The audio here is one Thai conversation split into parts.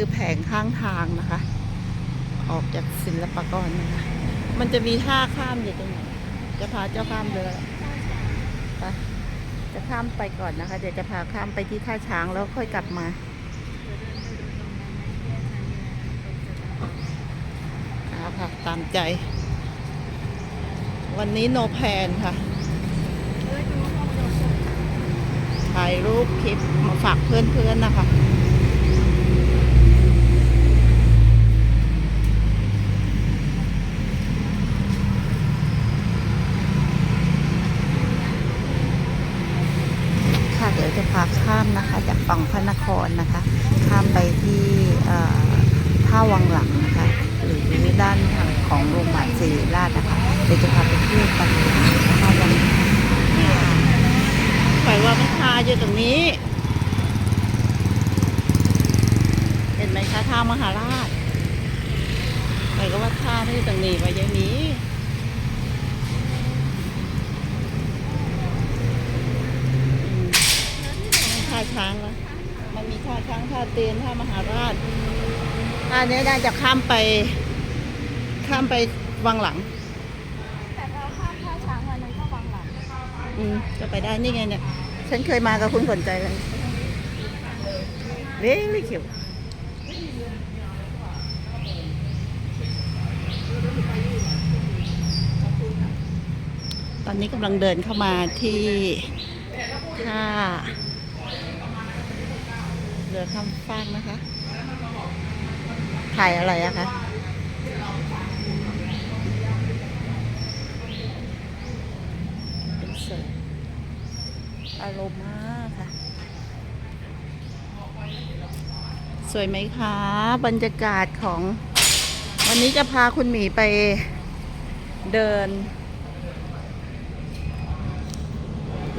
คือแผงข้างทางนะคะ ออกจากศิลปากรนะคะ มันจะมีท่าข้ามอยู่ตรงไหนจะพาเจ้าข้ามเรือไปจะข้ามไปก่อนนะคะ เดี๋ยวจะพาข้ามไปที่ท่าช้างแล้วค่อยกลับมาเอาค่ะตามใจ วันนี้โนแพนค่ะถ่ายรูปคลิปมาฝากเพื่อนๆนะคะคะเดี๋ยวจะพาข้ามนะคะ จากฝั่งพระนครนะคะ ข้ามไปที่เอ่อท่าวังหลังนะคะ หรือด้านทางของโรงพยาบาลศิริราชนะคะ เดี๋ยวจะพาไปเที่ยวกันท่าวังหลังไปว่ามันคาอยู่ตรงนี้ เห็นไหมคะท่ามหาราชไป ก็ว่าท่าที่ตรงนี้ไปยังนี้อืมนั่นท่าช้างแล้วมันมีท่าช้างท่าเตียนท่ามหาราชท่านี้น่าจะข้ามไป ข้ามไปวังหลัง แต่เราข้ามท่าช้างวันนั้นก็วังหลัง อืมจะไปได้นี่ไงเนี่ย ฉันเคยมากับคุณสนใจเลยเลี้ยงเขียว ตอนนี้กำลังเดินเข้ามาที่ท่าเรือข้ามฟากนะคะ ถ่ายอะไรอะคะเป็นเสิร์ฟอารมาค่ะ สวยไหมคะ บรรยากาศของ วันนี้จะพาคุณหมีไปเดิน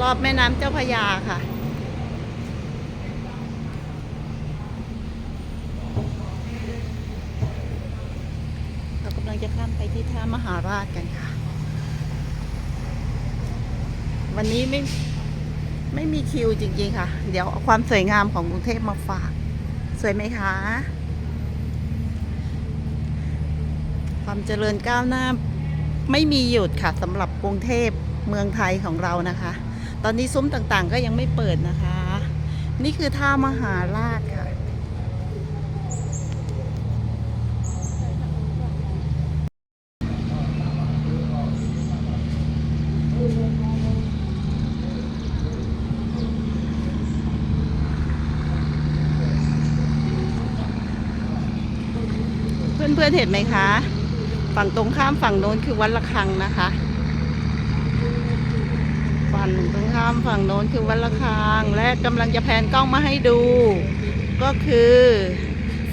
รอบแม่น้ำเจ้าพระยาค่ะ เรากำลังจะข้ามไปที่ท่ามหาราชกันค่ะ วันนี้ไม่ไม่มีคิวจริงๆค่ะ เดี๋ยวเอาความสวยงามของกรุงเทพมาฝาก สวยไหมคะ ความเจริญก้าวหน้าไม่มีหยุดค่ะสำหรับกรุงเทพเมืองไทยของเรานะคะ ตอนนี้ซุ้มต่างๆ ก็ยังไม่เปิดนะคะ นี่คือท่ามหาราชค่ะ เพื่อนๆเห็นไหมคะ ฝั่งตรงข้ามฝั่งโน้นคือวัดระฆังนะคะ ฝั่งตรงข้ามฝั่งโน้นคือวัดระฆังและกำลังจะแพนกล้องมาให้ดู ก็คือ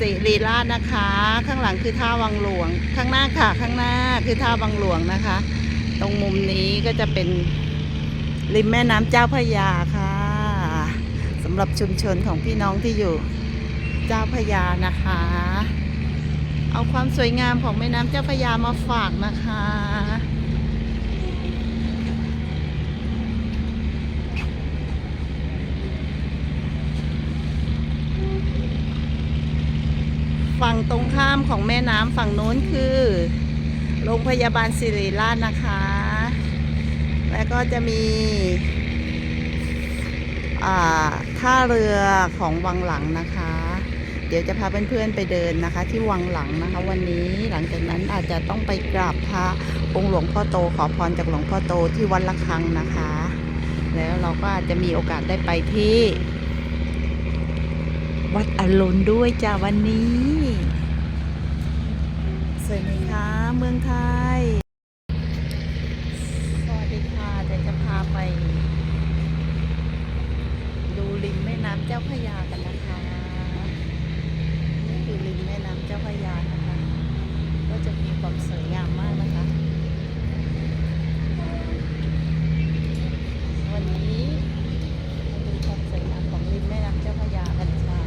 สิริราชนะคะ ข้างหลังคือท่าวังหลวง ข้างหน้าค่ะ ข้างหน้าคือท่าวังหลวงนะคะ ตรงมุมนี้ก็จะเป็นริมแม่น้ำเจ้าพระยาค่ะสำหรับชุมชนของพี่น้องที่อยู่เจ้าพระยานะคะ เอาความสวยงามของแม่น้ำเจ้าพระยามาฝากนะคะ ฝั่งตรงข้ามของแม่น้ำฝั่งโน้นคือ โรงพยาบาลศิริราชนะคะ แล้วก็จะมีอ่าท่าเรือของวังหลังนะคะ เดี๋ยวจะพาเพื่อนๆไปเดินนะคะ ที่วังหลังนะคะ วันนี้หลังจากนั้นอาจจะต้องไปกราบพระองค์หลวงพ่อโตขอพรจากหลวงพ่อโตที่วัดละคังนะคะ แล้วเราก็อาจจะมีโอกาสได้ไปที่ วัดอรุณด้วยจ้าวันนี้ สวยไหมคะ เมืองไทย สวัสดีค่ะเดี๋ยวจะพาไป ดูริมแม่น้ำเจ้าพระยากันนะคะนี่คือริมแม่น้ำเจ้าพระยานะคะ ก็จะมีความสวยงามมากนะคะ วันนี้มาดูความสวยงามของริมแม่น้ำเจ้าพระยากันค่ะ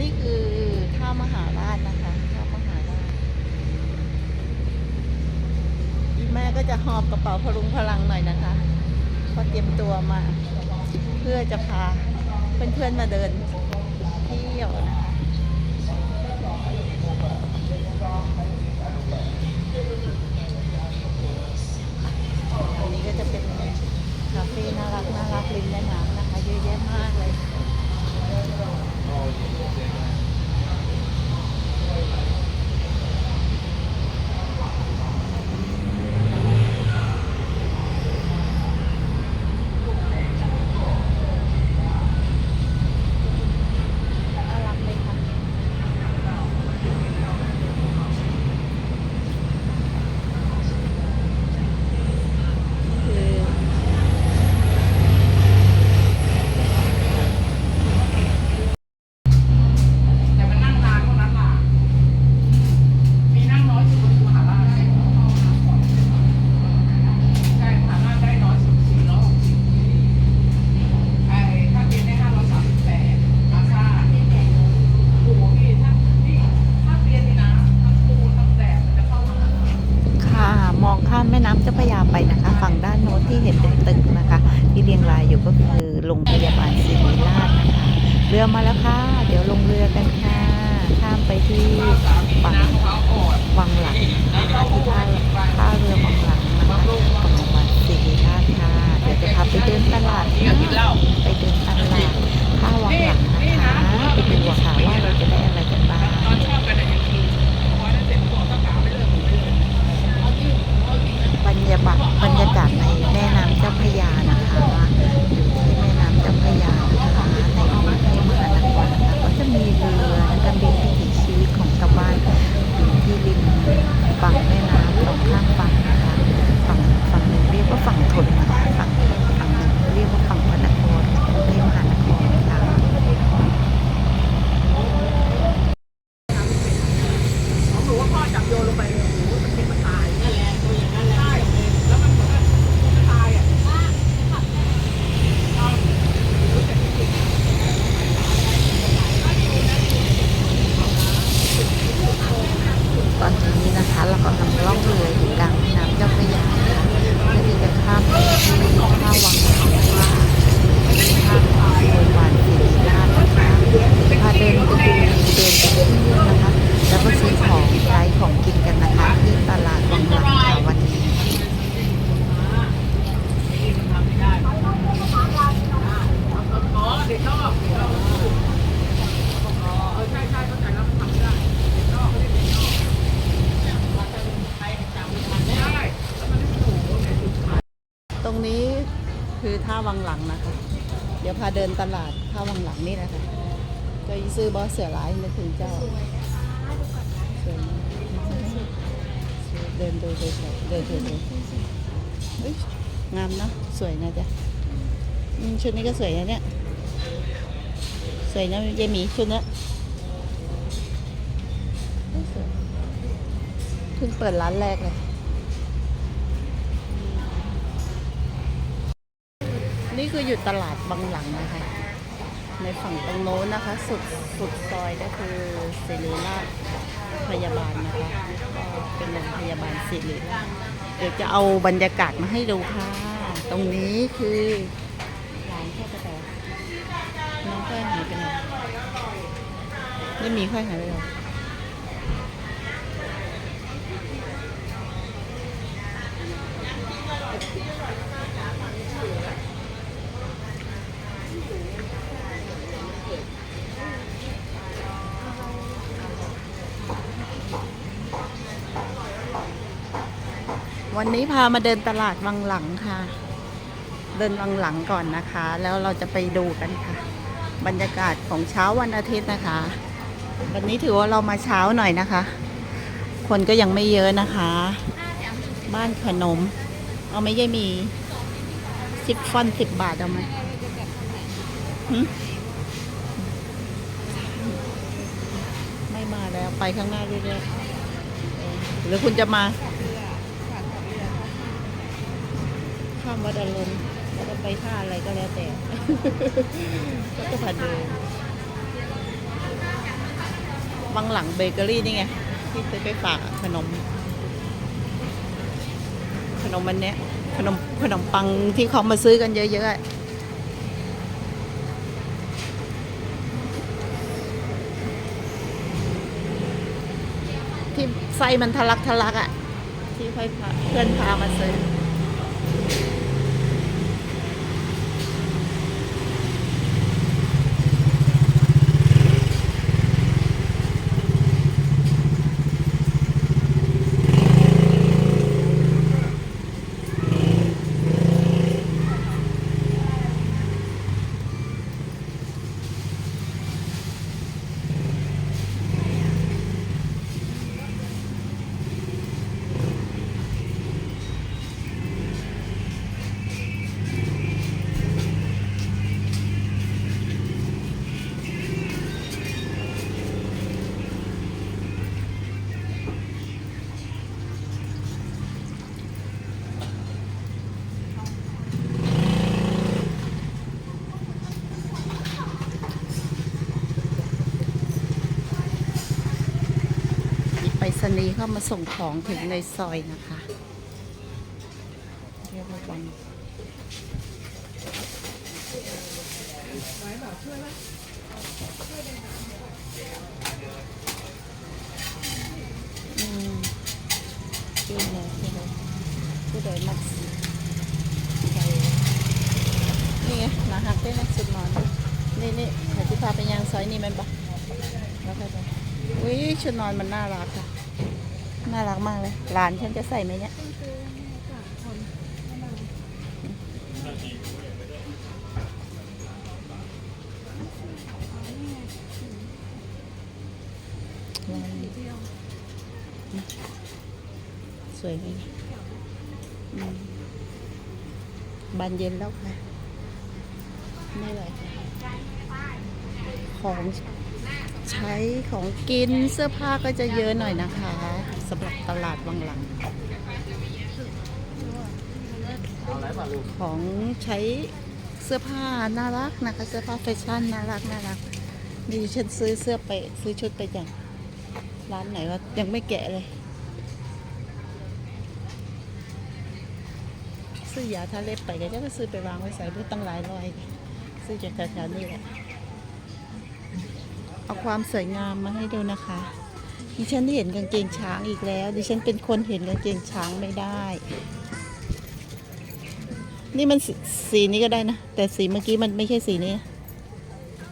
นี่คือท่ามหาราชนะคะท่ามหาราชอีแม่ กระเป๋าพลุงพลังหน่อยนะคะพอเตรียมตัวมา เพื่อจะพาเพื่อนๆมาเดินเที่ยวนะคะอันนี้ก็จะเป็นคาเฟ่น่ารักน่ารักริมแม่น้ำนะคะเยอะแยะมากเลย น่ารักเลยค่ะนี่คือ แต่มันนั่งนานเท่านั้นล่ะ มีนั่งน้อยสุดบนมหาราชใช่มหาราชได้น้อยสุดสี่ร้อยหกสิบไอ้ถ้าเรียนได้ห้าร้อยสามสิบแปดอาซ่าโอ้โหพี่ถ้านี่ถ้าเรียนนี่นะทั้งปูทั้งแดดมันจะเข้ามา ค่ะ มองข้ามแม่น้ำเจ้า พยาไปนะคะ ฝั่งด้านโน้นที่เห็นเป็นตึกนะคะ ที่เรียงรายอยู่ก็คือโรงพยาบาลศิริราชนะคะเรือมาแล้วค่ะ เดี๋ยวลงเรือกันค่ะข้ามไปที่ฝั่งวังหลังนะคะที่ท่าท่าเรือวังหลังนะคะของโรงพยาบาลศิริราชค่ะเดี๋ยวจะพาไปเดินตลาดนะไปเดินตลาดท่าวังหลังนะคะไปดูค่ะว่าเราจะได้อะไรกันบ้าง ตอนชอบกันแต่ยังคืนพอได้เสร็จบอกก็กล่าวไม่เลิกผมไม่เลิกเอาที่เอาที่ บรรยากาศบรรยากาศในแม่น้ำเจ้าพระยานะคะอยู่ที่แม่น้ำเจ้าพระยานะคะในกรุงเทพมหานครนะคะก็จะมีเรือนะคะเป็นวิถีชีวิตของชาวบ้านอยู่ที่ริมฝั่งแม่น้ำสองข้างฝั่งนะคะฝั่งฝั่งหนึ่งเรียกว่าฝั่งทนนะคะฝั่งฝั่งหนึ่งเรียกว่าฝั่งพระนครกรุงเทพมหานครค่ะ ของหนูว่าพ่อจับโยนลงไปเลยโอ้โหมันเป็นมันตายนั่นแหละตัวอย่างนั้นแหละใช่แล้วมันเหมือนกับมันตายอะ ตอนนี้นะคะเรากำลังล่องเรืออยู่กลางแม่น้ำเจ้าพระยานะคะเพื่อที่จะข้ามไปที่ท่าวังหลังว่า ท่าของโรงพยาบาลศิริราชนะคะพาเดินไปดูเดินไปเที่ยวนะคะ แล้วก็ซื้อของใช้ของกินกันนะคะ ที่ตลาดวังหลังค่ะวันนี้ อ๋อเด็กชอบเด็กชอบอ๋อเออใช่ใช่เข้าใจแล้วมันทำไม่ได้เด็กชอบเด็กชอบใครจำมันได้แล้วมันไม่ถูกเนี่ยถูกขาย ตรงนี้คือท่า วังหลังนะคะ เดี๋ยวพาเดินตลาดท่าวังหลังนี่นะคะก็อีซื้อบอสเสือร้ายนึกถึงเจ้าสวยเดินดูเดินเดินดูเอ้ยงามเนะสวยนะจ๊ะชุดนี้ก็สวยนะเนี่ยสวยนะยายหมีชุดนี้เพิ่งเปิดร้านแรกเลย คืออยู่ตลาดบางหลังนะคะ ในฝั่งตรงโน้นนะคะ สุดสุดซอยก็คือศิริราชพยาบาลนะคะก็เป็นโรงพยาบาลศิริราชเดี๋ยวจะเอาบรรยากาศมาให้ดูค่ะ ตรงนี้คือร้านแค่กระแตน้องค่อยหายไปไหนไม่มีค่อยหายไปไหน วันนี้พามาเดินตลาดวังหลังค่ะ เดินวังหลังก่อนนะคะ แล้วเราจะไปดูกันค่ะ บรรยากาศของเช้าวันอาทิตย์นะคะ วันนี้ถือว่าเรามาเช้าหน่อยนะคะ คนก็ยังไม่เยอะนะคะ บ้านขนม เอาไหม่ย่มีสิบฟอนสิบบาทเอาไหมไม่มาแล้วไปข้างหน้าเรื่อยๆหรือคุณจะมา ข้ามวัดอรุณแล้วก็ไปท่าอะไรก็แล้วแต่ก็จะผ่านเดินบางหลังเบเกอรี่นี่ไง ที่ซื้อไปฝากขนม ขนมมันเนี้ยขนมขนมปังที่เขามาซื้อกันเยอะๆอะที่ไส้มันทะลักทะลักอะ่ะ ที่ค่อยเพื่อนพามาซื้อ ษณีย์เข้ามาส่งของถึงในซอยนะคะเรียกว่าวังอืมชื่ออะไรชื่ออะไรชื่ออะไรมักส่นี่ไงหนาหักได้นะสุดหนอนนี่นี่เดี๋ยวจะพาไปยังซอยนี่มันปะแล้วไปไปอุ้ยชุดนอนมันน่ารักค่ะ น่ารักมากเลยหลานฉันจะใส่ไหมเนี่ยสามคนให้มันสีเดียวยไหมอืมบานเย็นแล้วค่ะนี่เลยของใช้ของกินเสื้อผ้าก็จะเยอะหน่อยนะคะ สำหรับตลาดวังหลัง ของใช้เสื้อผ้าน่ารักนะคะ เสื้อผ้าแฟชั่นน่ารักน่ารักนี่ฉันซื้อเสื้อไปซื้อชุดไปจากร้านไหนวะยังไม่แกะเลยซื้อยาทาเล็บไปก็จะซื้อไปวางไว้ใส่ด้วยตั้งหลายร้อย ซื้อจากแถวๆนี้แหละเอาความสวยงามมาให้ดูนะคะ ดิฉันเห็นกางเกงช้างอีกแล้ว ดิฉันเป็นคนเห็นกางเกงช้างไม่ได้ นี่มันสสีนี้ก็ได้นะ แต่สีเมื่อกี้มันไม่ใช่สีนี้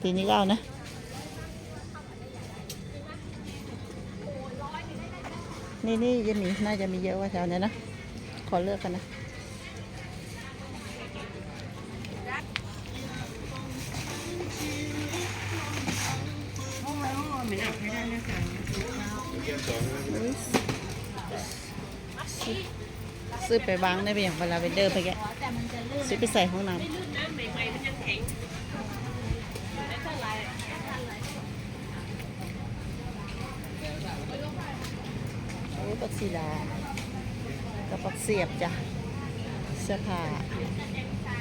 สีนี้ก็เอานะ นี่นี่ยังมีน่าจะมีเยอะกว่าแถวเนี้ยนะ ขอเลือกกันนะ ซื้อไปวางได้ไปอย่างเวลาไปเดินไปแก่ซื้อไปใส่ห้องน้ำโอ้ปักศิลากับปักเสียบจ้ะเสื้อผ้า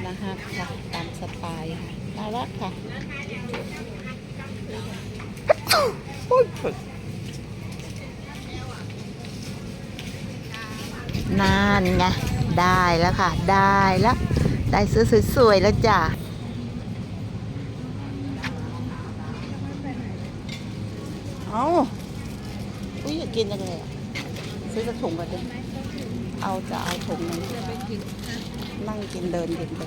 นะฮะค่ะตามสไตล์ค่ะน่ารักค่ะโอ้ยฝึก นานไงได้แล้วค่ะ ได้แล้วได้ซื้อสวยๆแล้วจ้ะเอาอุ้ยอยากกินจังเลยอะซื้อกระถุงกันดิเอาจะเอาถุงนึงนั่งกินเดินกินไป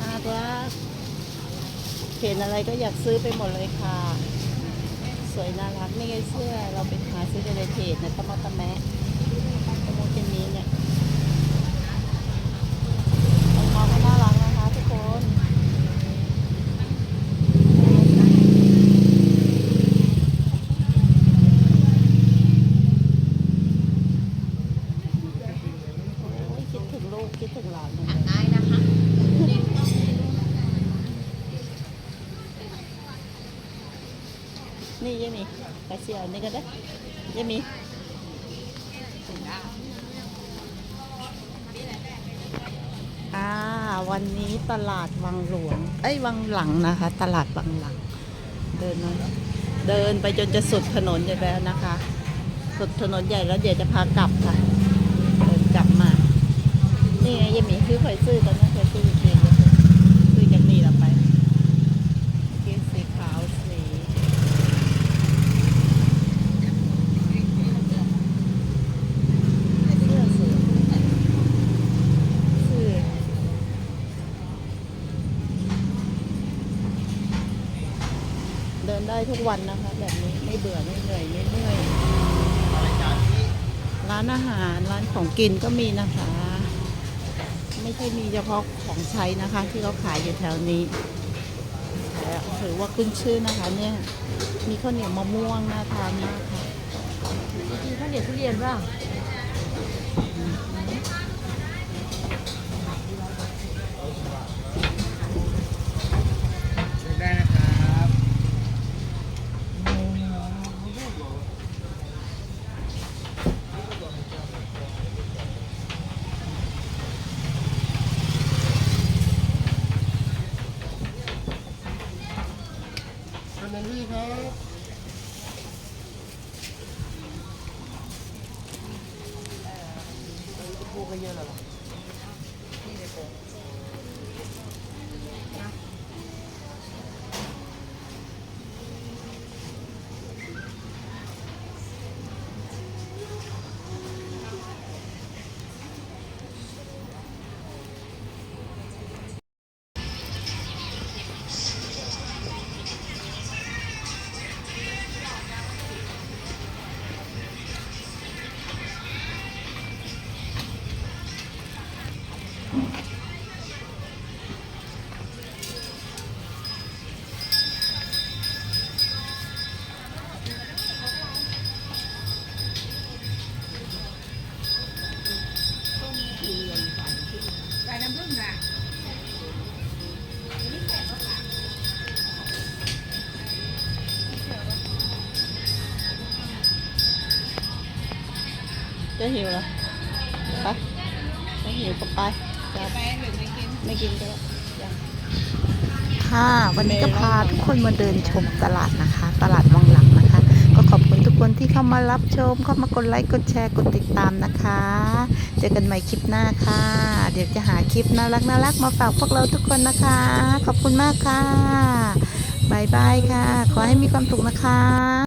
น่ารักเห็น อะไรก็อยากซื้อไปหมดเลยค่ะ สวยน่ารักนี่ไงเสื้อเราไปหาซื้อในเพจเนี่ยตะมอตะแมะตะมอเจนนี้เนี่ยน้องๆก็น่ารักนะคะทุกคนโอ้ยคิดถึงลูกคิดถึงหลานจังเลย ได้นะคะ นี่ยังมีไปเสียวนี่ก็ได้ยังมีอ่า วันนี้ตลาดวังหลวง เอ้ยวัง หลังนะคะ ตลาดบางหลัง เดินมาเดินไปจนจะสุดถนนอยู่แล้วนะคะ สุดถนนใหญ่แล้วเดี๋ยวจะพากลับค่ะ เดินกลับมา นี่ไงยายหมีคือข่อยซื้อตอนนั้นข่อยซื้อเองซื้อจากนี่ละไปเกงสีขาวสีเสื้อสวยเสื้อเดินได้ ทุกวันนะคะ แบบนี้ไม่เบื่อไม่เหนื่อยไม่เมื่อยร้านอาหารร้านของกินก็มีนะคะ ไม่ใช่มีเฉพาะของใช้นะคะ ที่เขาขายอยู่แถวนี้แต่ถือว่าขึ้นชื่อนะคะ เนี่ย มีข้าวเหนียวมะม่วงน่าทานมากค่ะมีข้าวเหนียวทุเรียนบ้าง หิวเหรอไปถ้าหิวก็ไปจะไปหรือไม่กินไม่กินก็ได้ยังค่ะวันนี้ก็พาทุกคนมาเดินชมตลาดนะคะ ตลาดวังหลังนะคะ ก็ขอบคุณทุกคนที่เข้ามารับชม เข้ามากดไลค์กดแชร์กดติดตามนะคะ เจอกันใหม่คลิปหน้าค่ะ เดี๋ยวจะหาคลิปน่ารักน่ารักมาฝากพวกเราทุกคนนะคะ ขอบคุณมากค่ะบายบายค่ะ ขอให้มีความสุขนะคะ